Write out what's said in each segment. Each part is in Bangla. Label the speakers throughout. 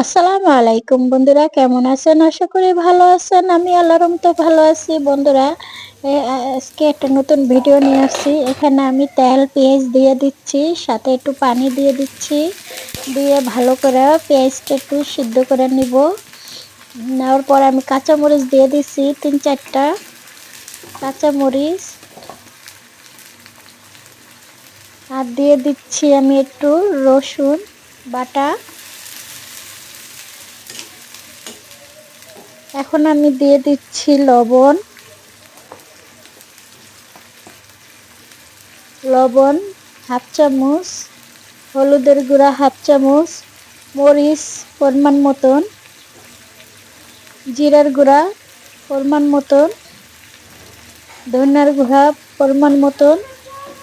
Speaker 1: আসসালামু আলাইকুম বন্ধুরা, কেমন আছেন? আশা করি ভালো আছেন। আমি আল্লাহর তো ভালো আছি। বন্ধুরা আজকে একটা নতুন ভিডিও নিয়ে আসছি। এখানে আমি তেল, পেঁয়াজ দিয়ে দিচ্ছি, সাথে একটু পানি দিয়ে দিচ্ছি। দিয়ে ভালো করে পেঁয়াজটা একটু সিদ্ধ করে নিব। নেওয়ার পর আমি কাঁচামরিচ দিয়ে দিচ্ছি, তিন চারটা কাঁচামরিচ। আর দিয়ে দিচ্ছি আমি একটু রসুন বাটা। এখন আমি দিয়ে দিচ্ছি লবণ। লবণ, হাফ চামচ, হলুদের গুঁড়া হাফ চামচ, মরিচ পরিমাণ মতন, জিরার গুঁড়া পরিমাণ মতন, ধনিয়ার গুঁড়া পরিমাণ মতন।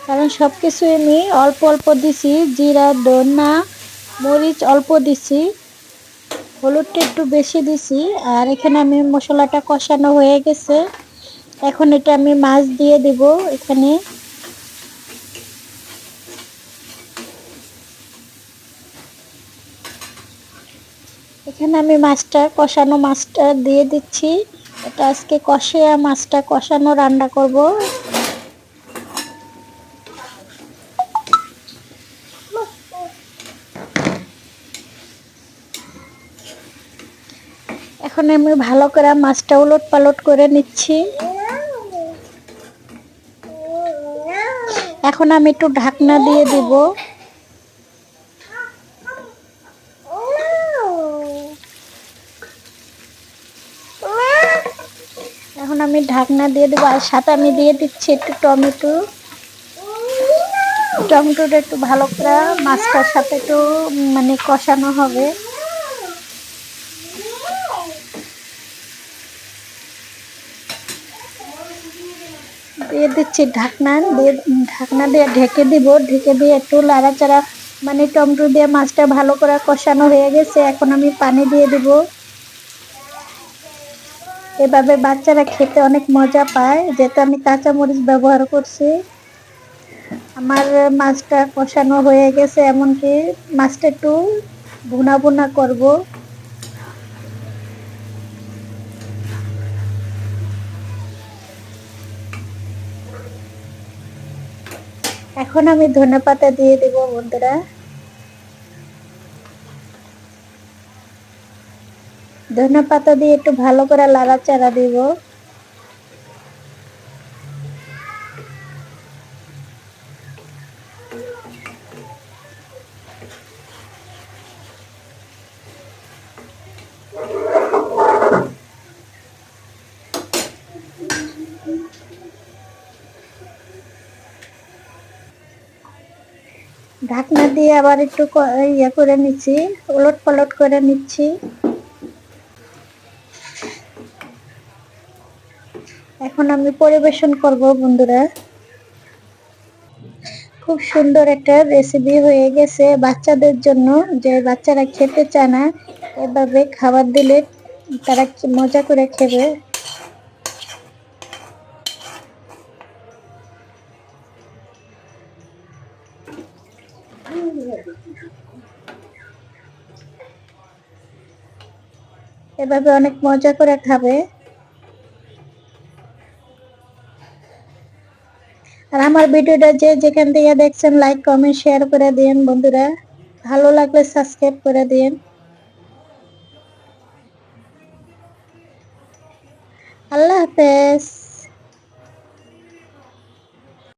Speaker 1: কারণ সব কিছু আমি অল্প অল্প দিছি, জিরা ধনা মরিচ অল্প দিছি। হলুদটা একটু বেশি দিছি, আর এখানে আমি মশলাটা কষানো হয়ে গেছে। এখন এটা আমি মাছ দিয়ে দিব এখানে। এখানে আমি মাছটা, কষানো মাছটা দিয়ে দিচ্ছি। এটা আজকে কষে মাছটা কষানো, রান্না করব। এখন আমি ভালো করে মাছটা উলট পালট করে নিচ্ছি। এখন আমি একটু ঢাকনা দিয়ে দিব। এখন আমি ঢাকনা দিয়ে দেবো আর সাথে আমি দিয়ে দিচ্ছি একটু টমেটো। টমেটোটা একটু ভালো করে মাছটার সাথে একটু মানে কষানো হবে। দিয়ে দিচ্ছি ঢাকনা, দিয়ে ঢাকনা দিয়ে ঢেকে দিব, ঢেকে দিয়ে একটু লাড়াচাড়া মানে টমেটো দিয়ে মাছটা ভালো করে কষানো হয়ে গেছে, এখন আমি পানি দিয়ে দিব। এভাবে বাচ্চারা খেতে অনেক মজা পায়, যেহেতু আমি কাঁচামরিচ ব্যবহার করছি। আমার মাছটা কষানো হয়ে গেছে, এমনকি মাছটা একটু ভুনা ভুনা করব। এখন আমি ধনে পাতা দিয়ে দেব, বন্ধুরা। ধনে পাতা দিয়ে একটু ভালো করে লাড়াচাড়া দিব। ঢাকনা দিয়ে আবার একটু ইয়ে করে নিচ্ছি উলট পালট করে নিচ্ছি। এখন আমি পরিবেশন করব বন্ধুরা। খুব সুন্দর একটা রেসিপি হয়ে গেছে বাচ্চাদের জন্য। যে বাচ্চারা খেতে চায় না, এভাবে খাবার দিলে তারা মজা করে খেবে। এভাবে অনেক মজা করে খাবে। আর আমার ভিডিওটা যে যেখান থেকে দেখছেন লাইক কমেন্ট শেয়ার করে দিন বন্ধুরা। ভালো লাগলে সাবস্ক্রাইব করে দিন আল্লাহ হাফেজ।